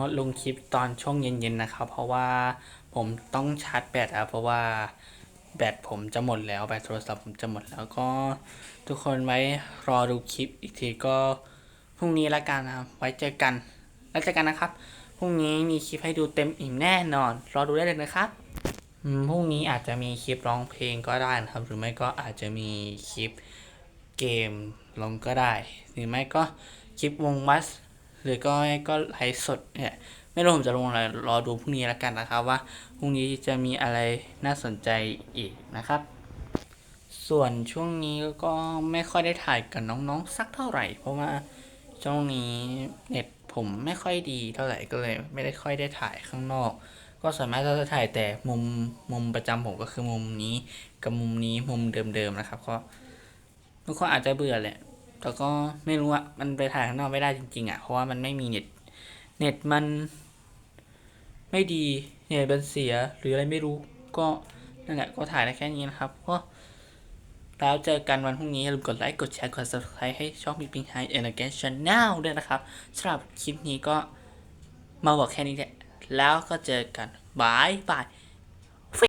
งดลงคลิปตอนช่วงเย็นๆนะครับ เพราะว่าผมต้องชาร์จแบตอะเพราะว่าแบตผมจะหมดแล้วแบตโทรศัพท์ผมจะหมดแล้วก็ทุกคนไว้รอดูคลิปอีกทีก็พรุ่งนี้ละกันนะครับไว้เจอกันแล้วเจอกันนะครับพรุ่งนี้มีคลิปให้ดูเต็มอิ่มแน่นอน รอดูได้เลยนะครับพรุ่งนี้อาจจะมีคลิปร้องเพลงก็ได้นะครับ หรือไม่ก็อาจจะมีคลิปเกมลงก็ได้ หรือไม่ก็คลิปวงมัส หรือก็ก็ไลฟ์สดเนี่ยไม่รู้ผมจะลงอะไรรอดูพรุ่งนี้แล้วกันนะครับว่าพรุ่งนี้จะมีอะไรน่าสนใจอีกนะครับ ส่วนช่วงนี้ก็ไม่ค่อยได้ถ่ายกับน้องๆสักเท่าไหร่ เพราะว่าช่วงนี้เน็ตผมไม่ค่อยดีเท่าไหร่ก็เลย ไม่ได้ค่อยได้ถ่ายข้างนอก ก็ส่วนมากก็จะถ่ายแต่มุมมุมประจำผมก็คือมุมนี้กับมุมนี้มุมเดิมๆนะครับ ก็ทุกคนอาจจะเบื่อแหละ แต่ก็ไม่รู้อะมันไปถ่ายข้างนอกไม่ได้จริงๆอะเพราะว่ามันไม่มีเน็ต เน็ตมัน ไม่ดี เน็ตมันเสียหรืออะไรไม่รู้ ก็นั่นแหละก็ถ่ายได้แค่นี้นะครับ ก็แล้วเจอกันวันพรุ่งนี้อย่าลืมกดไลค์ กดแชร์ กด subscribe ให้ช่อง Big Big High Energy Channel ด้วยนะครับสำหรับคลิปนี้ก็มาบอกแค่นี้แหละแล้วก็เจอกันบายบาย